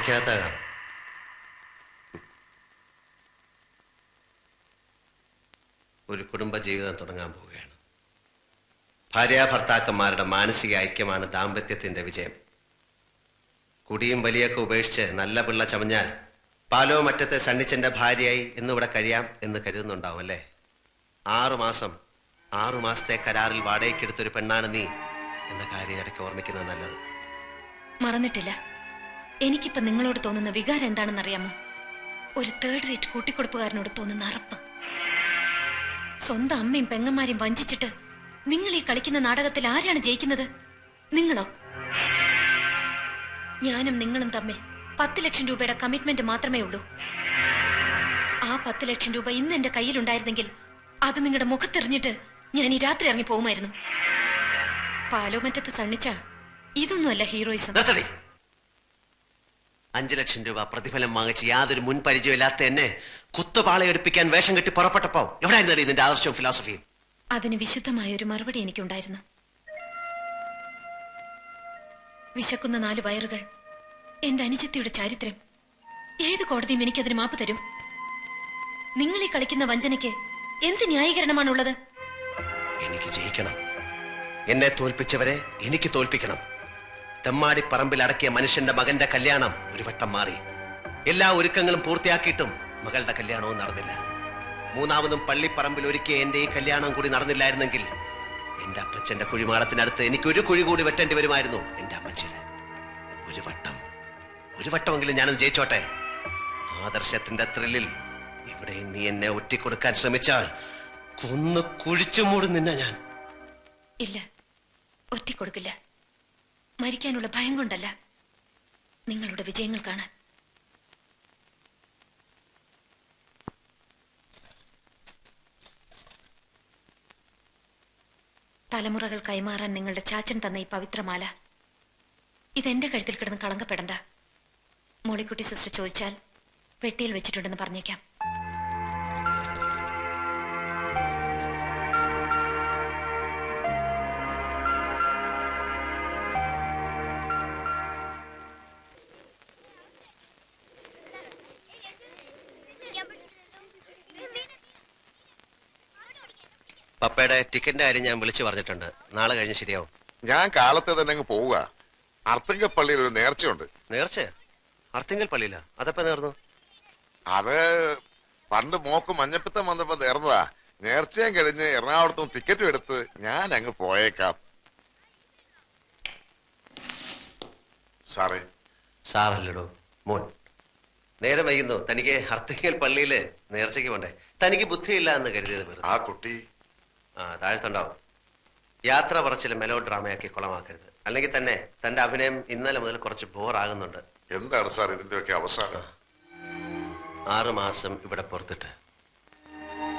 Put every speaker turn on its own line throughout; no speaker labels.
മുറിക്കകത്താകാം ഒരു കുടുംബ ജീവിതം തുടങ്ങാൻ പോവുകയാണ്. ഭാര്യ ഭർത്താക്കന്മാരുടെ മാനസിക ഐക്യമാണ് ദാമ്പത്യത്തിന്റെ വിജയം. കുടിയും വലിയൊക്കെ ഉപേക്ഷിച്ച് നല്ല പിള്ള ചമഞ്ഞാൽ പാലോ മറ്റത്തെ സണ്ണിച്ചന്റെ ഭാര്യയായി എന്നിവിടെ കഴിയാം എന്ന് കരുതുന്നുണ്ടാവും അല്ലേ? ആറുമാസം ആറുമാസത്തെ ആറു മാസത്തെ കരാറിൽ വാടകയ്ക്കെടുത്തൊരു പെണ്ണാണ് നീ എന്ന കാര്യം ഇടയ്ക്ക് ഓർമ്മിക്കുന്നത് നല്ലത്.
മറന്നിട്ടില്ല. എനിക്കിപ്പോ നിങ്ങളോട് തോന്നുന്ന വികാരം എന്താണെന്ന് അറിയാമോ ഒരു തേർഡ് റേറ്റ് കൂട്ടിക്കൊടുപ്പുകാരനോട് തോന്നുന്ന അറപ്പ്. സ്വന്തം അമ്മയും പെങ്ങന്മാരെയും വഞ്ചിച്ചിട്ട് നിങ്ങൾ ഈ കളിക്കുന്ന നാടകത്തിൽ ആരാണ് ജയിക്കുന്നത്? നിങ്ങളോ? ഞാനും നിങ്ങളും തമ്മിൽ പത്ത് ലക്ഷം രൂപയുടെ കമ്മിറ്റ്മെന്റ് മാത്രമേ ഉള്ളൂ. ആ പത്ത് ലക്ഷം രൂപ ഇന്ന് എന്റെ കയ്യിലുണ്ടായിരുന്നെങ്കിൽ അത് നിങ്ങളുടെ മുഖത്തെറിഞ്ഞിട്ട് ഞാൻ ഈ രാത്രി ഇറങ്ങി പോകുമായിരുന്നു. പാലോമറ്റത്ത് സണ്ണിച്ച ഇതൊന്നുമല്ല ഹീറോയിസം.
അഞ്ചു ലക്ഷം രൂപ പ്രതിഫലം വാങ്ങിച്ച് യാതൊരു മുൻപരിചയം ഇല്ലാത്ത എന്നെ കുത്തുപാളയെടുപ്പിക്കാൻ വേഷം കെട്ടി പുറപ്പെട്ടപ്പോ എവിടെയായിരുന്നു ഇതിന്റെ ആദർശവും ഫിലോസഫിയും
അതിന് വിശുദ്ധമായ ഒരു മറുപടി എനിക്കുണ്ടായിരുന്നു. വിശക്കുന്ന നാല് വയറുകൾ എന്റെ അനുജത്തിയുടെ ചാരിത്രം. ഏത് കോടതിയും എനിക്കതിന് മാപ്പ് തരും? നിങ്ങൾ ഈ കളിക്കുന്ന വഞ്ചനയ്ക്ക് എന്ത് ന്യായീകരണമാണുള്ളത്?
എനിക്ക് ജയിക്കണം. എന്നെ തോൽപ്പിച്ചവരെ എനിക്ക് തോൽപ്പിക്കണം. തെമ്മാടി പറമ്പിൽ അടക്കിയ മനുഷ്യന്റെ മകന്റെ കല്യാണം ഒരു വട്ടം മാറി. എല്ലാ ഒരുക്കങ്ങളും പൂർത്തിയാക്കിയിട്ടും മകളുടെ കല്യാണവും നടന്നില്ല. മൂന്നാമതും പള്ളിപ്പറമ്പിൽ ഒരുക്കിയ എന്റെ ഈ കല്യാണം കൂടി നടന്നില്ലായിരുന്നെങ്കിൽ എന്റെ അപ്പച്ചന്റെ കുഴിമാടത്തിനടുത്ത് എനിക്ക് ഒരു കുഴി കൂടി വെട്ടേണ്ടി വരുമായിരുന്നു എന്റെ അമ്മച്ചിയുടെ. ഒരു വട്ടം. ഒരു വട്ടമെങ്കിലും ഞാനത് ജയിച്ചോട്ടെ? ആദർശത്തിന്റെ ത്രില്ലിൽ ഇവിടെ നീ എന്നെ ഒറ്റിക്കൊടുക്കാൻ ശ്രമിച്ചാൽ കൊന്ന് കുഴിച്ചു മൂടും നിന്നെ ഞാൻ.
ഇല്ല. ഒറ്റിക്കൊടുക്കില്ല. മരിക്കാനുള്ള ഭയം കൊണ്ടല്ല നിങ്ങളുടെ വിജയങ്ങൾ കാണാൻ. തലമുറകൾ കൈമാറാൻ നിങ്ങളുടെ ചാച്ചൻ തന്ന ഈ പവിത്രമാല. ഇതെന്റെ കഴുത്തിൽ കിടന്ന് കളങ്കപ്പെടണ്ട. മോളിക്കുട്ടി സിസ്റ്റർ ചോദിച്ചാൽ പെട്ടിയിൽ വെച്ചിട്ടുണ്ടെന്ന് പറഞ്ഞേക്കാം.
പപ്പയുടെ ടിക്കറ്റിന്റെ കാര്യം ഞാൻ വിളിച്ചു പറഞ്ഞിട്ടുണ്ട്. നാളെ കഴിഞ്ഞ് ശരിയാവും.
ഞാൻ കാലത്തെ തന്നെ അങ്ങ് പോവുക. അർത്തിങ്കപ്പള്ളിയിൽ ഒരു നേർച്ചയുണ്ട്.
നേർച്ച അർത്തിങ്കൽ പള്ളിയില്ല അതപ്പോ നേർന്നു?
അത് പണ്ട് മോക്ക് മഞ്ഞപ്പിത്തം വന്നപ്പോ നേർന്നതാ. നേർച്ചയും കഴിഞ്ഞ് എറണാകുളത്തും ടിക്കറ്റും എടുത്ത് ഞാൻ അങ്ങ് പോയേക്കാം. സാറേ.
സാറല്ലടോ. മോൻ. നേരെ വൈകുന്നു. തനിക്ക് അർത്തിങ്കൽ പള്ളിയിൽ നേർച്ചയ്ക്ക് പോണ്ടേ? തനിക്ക് ബുദ്ധിയില്ല എന്ന് കരുതിയത്
ആ കുട്ടി
ആ താഴ്ത്തുണ്ടാവും. യാത്ര പറച്ചിൽ മെലോ ഡ്രാമയാക്കി കുളമാക്കരുത്. അല്ലെങ്കിൽ തന്നെ തന്റെ അഭിനയം ഇന്നലെ മുതൽ കുറച്ച് ബോറാകുന്നുണ്ട്
എന്താണ് സാർ ഇതിന്റെയൊക്കെ അവസാനം?
ആറ് മാസം ഇവിടെ പുറത്തിട്ട്.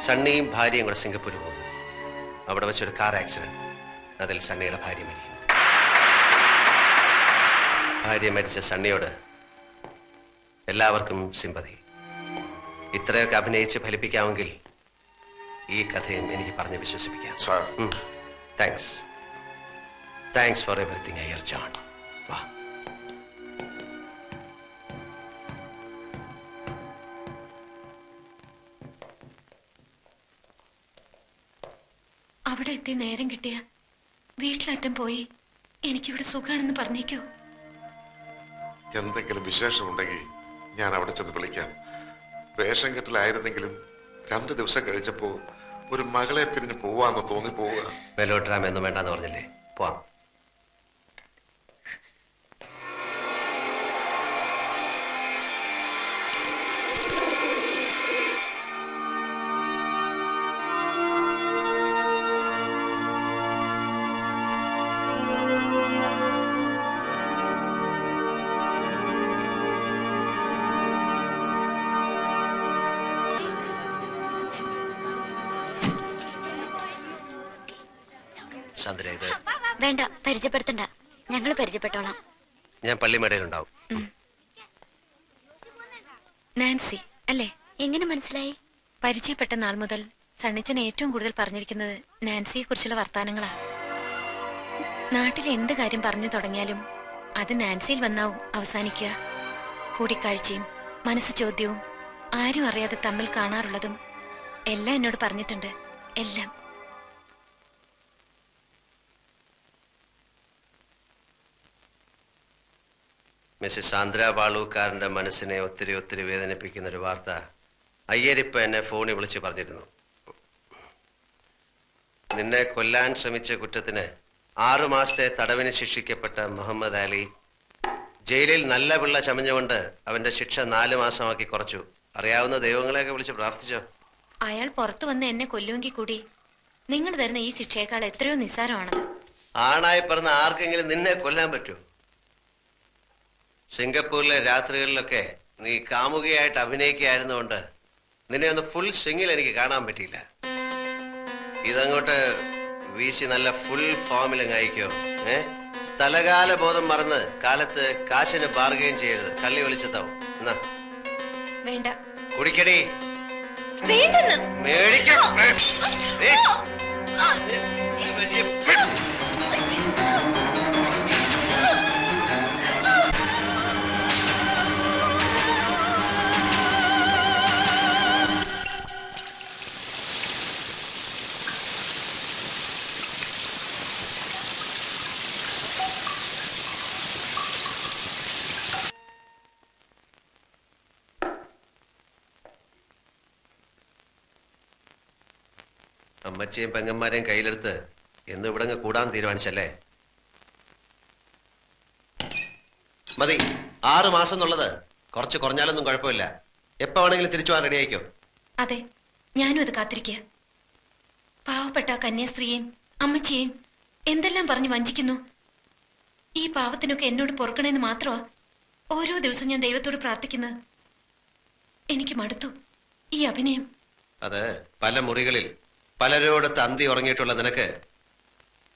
സണ്ണിയും ഭാര്യയും കൂടെ സിംഗപ്പൂരിൽ പോകുന്നു. അവിടെ വെച്ചൊരു കാർ ആക്സിഡന്റ് അതിൽ സണ്ണിയുടെ ഭാര്യ മരിക്കുന്നു. ഭാര്യ മരിച്ച സണ്ണിയോട് എല്ലാവർക്കും സിമ്പതി ഇത്രയൊക്കെ അഭിനയിച്ച് ഫലിപ്പിക്കാമെങ്കിൽ ഈ കഥയും എനിക്ക് പറഞ്ഞ് വിശ്വസിപ്പിക്കാം.
Sir.
Thanks thanks for everything Iyer John വാ.
അവിടെ എത്തി നേരം കിട്ടിയ വീട്ടിലറ്റം പോയി എനിക്കിവിടെ സുഖാണെന്ന് പറഞ്ഞേക്കോ.
എന്തെങ്കിലും വിശേഷമുണ്ടെങ്കിൽ ഞാൻ അവിടെ ചെന്ന് വിളിക്കാം. വേഷം കെട്ടിലായിരുന്നെങ്കിലും രണ്ടു ദിവസം കഴിച്ചപ്പോ ഒരു മകളെ പിരിഞ്ഞ് പോവാന്ന് തോന്നിപ്പോവുക.
മെലോ ഡ്രാമ ഒന്നും വേണ്ടെന്ന് പറഞ്ഞില്ലേ? പോവാം. ചന്ദ്ര ഇത്.
വേണ്ട പരിചയപ്പെടുത്തണ്ട. ഞങ്ങൾ പരിചയപ്പെട്ടോളാം.
ഞാൻ പള്ളിമേടയിലുണ്ടാവും
നാൻസി അല്ലേ?
എങ്ങനെ മനസ്സിലായി?
പരിചയപ്പെട്ട നാൾ മുതൽ സണ്ണിച്ചൻ ഏറ്റവും കൂടുതൽ പറഞ്ഞിരിക്കുന്നത് നാൻസിയെ കുറിച്ചുള്ള വർത്താനങ്ങളാ. നാട്ടിൽ എന്ത് കാര്യം പറഞ്ഞു തുടങ്ങിയാലും അത് നാൻസിയിൽ വന്നാവും അവസാനിക്കുക. കൂടിക്കാഴ്ചയും മനസ്സ് ചോദ്യവും ആരും അറിയാതെ തമ്മിൽ കാണാറുള്ളതും എല്ലാം എന്നോട് പറഞ്ഞിട്ടുണ്ട്. എല്ലാം.
മിസ്സസ് ആന്ധ്ര ബാളൂക്കാരന്റെ മനസ്സിനെ ഒത്തിരി ഒത്തിരി വേദനിപ്പിക്കുന്ന ഒരു വാർത്ത അയ്യരിപ്പ എന്നെ ഫോണിൽ വിളിച്ച് പറഞ്ഞിരുന്നു. നിന്നെ കൊല്ലാൻ ശ്രമിച്ച കുറ്റത്തിന് ആറു മാസത്തെ തടവിന് ശിക്ഷിക്കപ്പെട്ട മുഹമ്മദ് അലി ജയിലിൽ നല്ല പിള്ള ചമഞ്ഞുകൊണ്ട് അവന്റെ ശിക്ഷ നാല് മാസമാക്കി കുറച്ചു. അറിയാവുന്ന ദൈവങ്ങളെയൊക്കെ വിളിച്ച് പ്രാർത്ഥിച്ചോ?
അയാൾ പുറത്തു വന്ന് എന്നെ കൊല്ലുമെങ്കിൽ കൂടി നിങ്ങൾ തരുന്ന ഈ ശിക്ഷയേക്കാൾ എത്രയോ നിസ്സാരമാണത്.
ആണായി പറഞ്ഞ ആർക്കെങ്കിലും നിന്നെ കൊല്ലാൻ പറ്റൂ സിംഗപ്പൂരിലെ രാത്രികളിലൊക്കെ നീ കാമുകയായിട്ട് അഭിനയിക്കുകയായിരുന്നുകൊണ്ട് നിന്നെ ഒന്ന് ഫുൾ സ്വിങ്ങിൽ എനിക്ക് കാണാൻ പറ്റിയില്ല. ഇതങ്ങോട്ട് വീശി നല്ല ഫുൾ ഫോമിലങ്ങ് അയക്കോ ഏ? സ്ഥലകാല ബോധം മറന്ന് കാലത്ത് കാശിന് ബാർഗെയിൻ ചെയ്യരുത്. കള്ളി വിളിച്ചെത്താവും. എന്നാ?
വേണ്ട.
കുടിക്കടി.
വേണ്ടെന്ന്.
മേടിക്കാം. അമ്മച്ചിയും പെങ്ങന്മാരെയും കയ്യിലെടുത്ത് എന്ന് ഇവിടെ കൂടാൻ തീരുമാനിച്ചല്ലേ? മതി ആറ് മാസം എന്നുള്ളത് കുറച്ച് കുറഞ്ഞാലൊന്നും കുഴപ്പമില്ല. എപ്പോ വേണമെങ്കിലും തിരിച്ചു പോകാൻ റെഡി ആയിക്കോ?
അതെ ഞാനും അത് കാത്തിരിക്കുക പാവപ്പെട്ട കന്യാസ്ത്രീയും കന്യാസ്ത്രീയെയും അമ്മച്ചിയെയും എന്തെല്ലാം പറഞ്ഞ് വഞ്ചിക്കുന്നു? ഈ പാവത്തിനൊക്കെ എന്നോട് പൊറുക്കണേന്ന് മാത്രമാ ഓരോ ദിവസവും ഞാൻ ദൈവത്തോട് പ്രാർത്ഥിക്കുന്നത്. എനിക്ക് മടുത്തു ഈ അഭിനയം.
അതെ പല മുറികളിൽ പലരോടത്ത് തന്തി ഉറങ്ങിയിട്ടുള്ള നിനക്ക്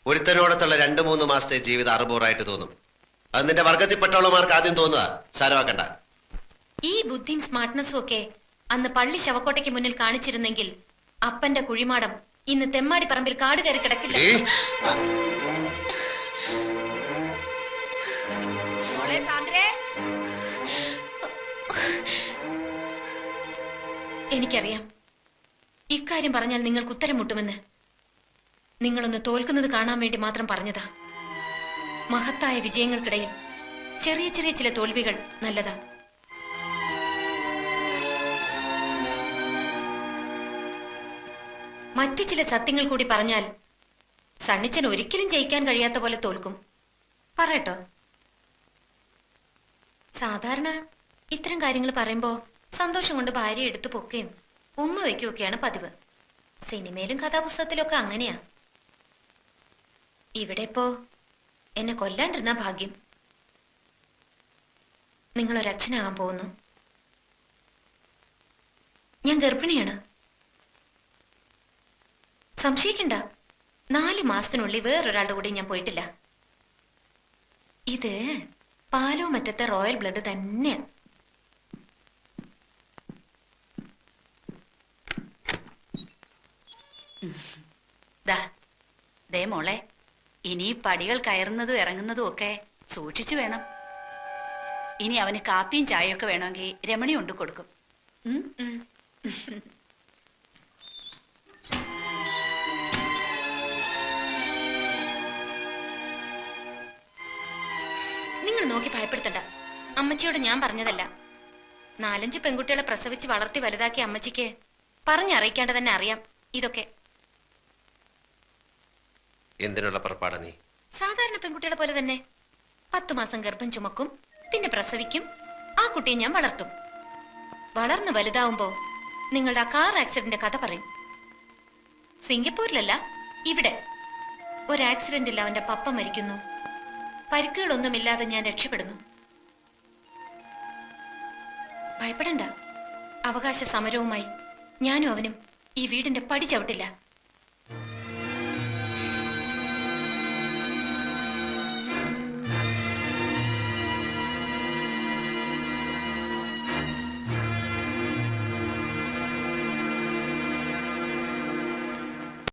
ഒരുത്തനോടത്തുള്ള രണ്ടു മൂന്ന് മാസത്തെ ജീവിതം അറുപൂറായിട്ട് തോന്നും. അത് നിന്റെ വർഗത്തിൽപ്പെട്ടവളുമാർക്ക് ആദ്യം തോന്നുക. സാരമാക്കണ്ട.
ഈ ബുദ്ധിയും സ്മാർട്ട്നെസ്സും ഒക്കെ അന്ന് പള്ളി ശവക്കോട്ടയ്ക്ക് മുന്നിൽ കാണിച്ചിരുന്നെങ്കിൽ അപ്പന്റെ കുഴിമാടം ഇന്ന് തെമ്മാടി പറമ്പിൽ കാട് കയറി കിടക്കില്ല? എനിക്കറിയാം. ഇക്കാര്യം പറഞ്ഞാൽ നിങ്ങൾക്ക് ഉത്തരം മുട്ടുമെന്ന് നിങ്ങളൊന്ന് തോൽക്കുന്നത് കാണാൻ വേണ്ടി മാത്രം പറഞ്ഞതാ. മഹത്തായ വിജയങ്ങൾക്കിടയിൽ ചെറിയ ചെറിയ ചില തോൽവികൾ നല്ലതാ. മറ്റു ചില സത്യങ്ങൾ കൂടി പറഞ്ഞാൽ സണ്ണിച്ചൻ ഒരിക്കലും ജയിക്കാൻ കഴിയാത്ത പോലെ തോൽക്കും. പറയട്ടോ. സാധാരണ ഇത്തരം കാര്യങ്ങൾ പറയുമ്പോ സന്തോഷം കൊണ്ട് ഭാര്യ എടുത്തു പൊക്കുകയും ഉമ്മ വയ്ക്കുകയൊക്കെയാണ് പതിവ്. സിനിമയിലും കഥാപുസ്തകത്തിലും ഒക്കെ അങ്ങനെയാ. ഇവിടെ ഇപ്പോ എന്നെ കൊല്ലാണ്ടിരുന്ന ഭാഗ്യം. നിങ്ങളൊരച്ഛനാകാൻ പോകുന്നു. ഞാൻ ഗർഭിണിയാണ്. സംശയിക്കണ്ട. നാല് മാസത്തിനുള്ളിൽ വേറൊരാളുടെ കൂടെ ഞാൻ പോയിട്ടില്ല. ഇത് പാലോ മറ്റത്തെ റോയൽ ബ്ലഡ് തന്നെയാ.
ദാ ദേ മോളെ ഇനി പടികൾ കയറുന്നതും ഇറങ്ങുന്നതും ഒക്കെ സൂക്ഷിച്ചു വേണം. ഇനി അവന് കാപ്പിയും ചായയൊക്കെ വേണമെങ്കിൽ രമണി കൊണ്ട് കൊടുക്കും.
നിങ്ങൾ നോക്കി ഭയപ്പെടുത്തണ്ട. അമ്മച്ചിയോട് ഞാൻ പറഞ്ഞതല്ല. നാലഞ്ച് പെൺകുട്ടികളെ പ്രസവിച്ച് വളർത്തി വലുതാക്കിയ അമ്മച്ചിക്ക് പറഞ്ഞറിയിക്കാണ്ട് തന്നെ അറിയാം ഇതൊക്കെ.
എന്തിനുള്ള പുറപ്പാടാ നീ?
സാധാരണ പെൺകുട്ടികളെ പോലെ തന്നെ. പത്തു മാസം ഗർഭം ചുമക്കും പിന്നെ പ്രസവിക്കും ആ കുട്ടിയെ ഞാൻ വളർത്തും. വളർന്നു വലുതാവുമ്പോ നിങ്ങളുടെ ആ കാർ ആക്സിഡന്റ് കഥ പറയും. സിംഗപ്പൂരിലല്ല ഇവിടെ. ഒരു ആക്സിഡന്റിൽ അവന്റെ പപ്പ മരിക്കുന്നു. പരിക്കുകളൊന്നുമില്ലാതെ ഞാൻ രക്ഷപ്പെടുന്നു. ഭയപ്പെടണ്ട. അവകാശ സമരവുമായി ഞാനും അവനും ഈ വീടിന്റെ പടി ചവിട്ടില്ല.